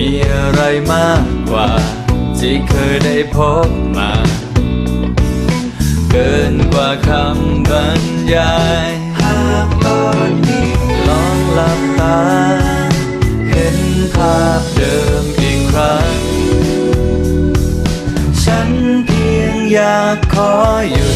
มีอะไรมากกว่า ที่เคยได้พบมา เกินกว่าคำบรรยายหากตอนนี้ลองหลับตา เห็นภาพเดิมอีกครั้ง ฉันเพียงอยากขอหยุ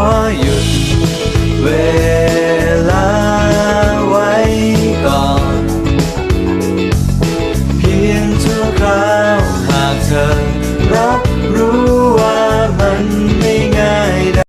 hoa nhuận về